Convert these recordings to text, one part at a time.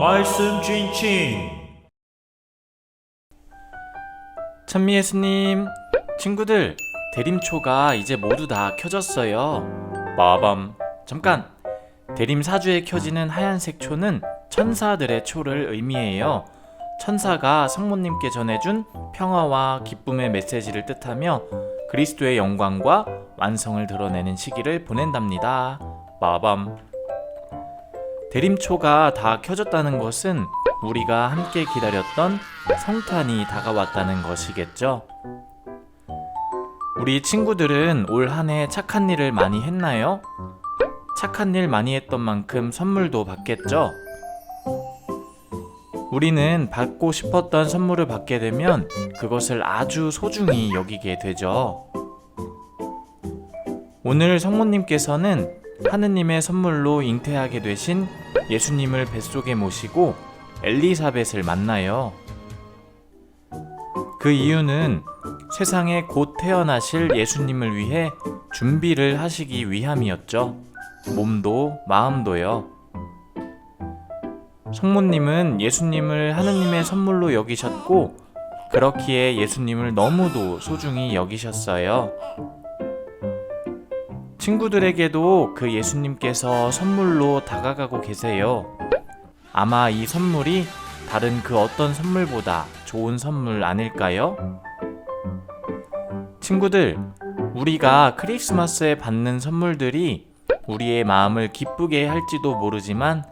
말씀 찐칭 찬미 예수님, 친구들, 대림초가 이제 모두 다 켜졌어요. 빠밤. 잠깐. 대림 사주에 켜지는 하얀색 초는 천사들의 초를 의미해요. 천사가 성모님께 전해준 평화와 기쁨의 메시지를 뜻하며 그리스도의 영광과 완성을 드러내는 시기를 보낸답니다. 빠밤. 대림초가 다 켜졌다는 것은 우리가 함께 기다렸던 성탄이 다가왔다는 것이겠죠. 우리 친구들은 올 한 해 착한 일을 많이 했나요? 착한 일 많이 했던 만큼 선물도 받겠죠? 우리는 받고 싶었던 선물을 받게 되면 그것을 아주 소중히 여기게 되죠. 오늘 성모님께서는 하느님의 선물로 잉태하게 되신 예수님을 뱃속에 모시고 엘리사벳을 만나요. 그 이유는 세상에 곧 태어나실 예수님을 위해 준비를 하시기 위함이었죠. 몸도 마음도요. 성모님은 예수님을 하느님의 선물로 여기셨고, 그렇기에 예수님을 너무도 소중히 여기셨어요. 친구들에게도 그 예수님께서 선물로 다가가고 계세요. 아마 이 선물이 다른 그 어떤 선물보다 좋은 선물 아닐까요? 친구들, 우리가 크리스마스에 받는 선물들이 우리의 마음을 기쁘게 할지도 모르지만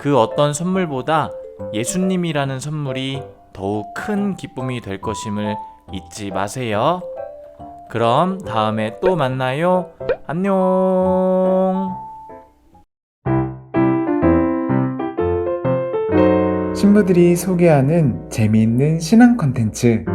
그 어떤 선물보다 예수님이라는 선물이 더욱 큰 기쁨이 될 것임을 잊지 마세요. 그럼 다음에 또 만나요. 안녕. 신부들이 소개하는 재미있는 신앙 컨텐츠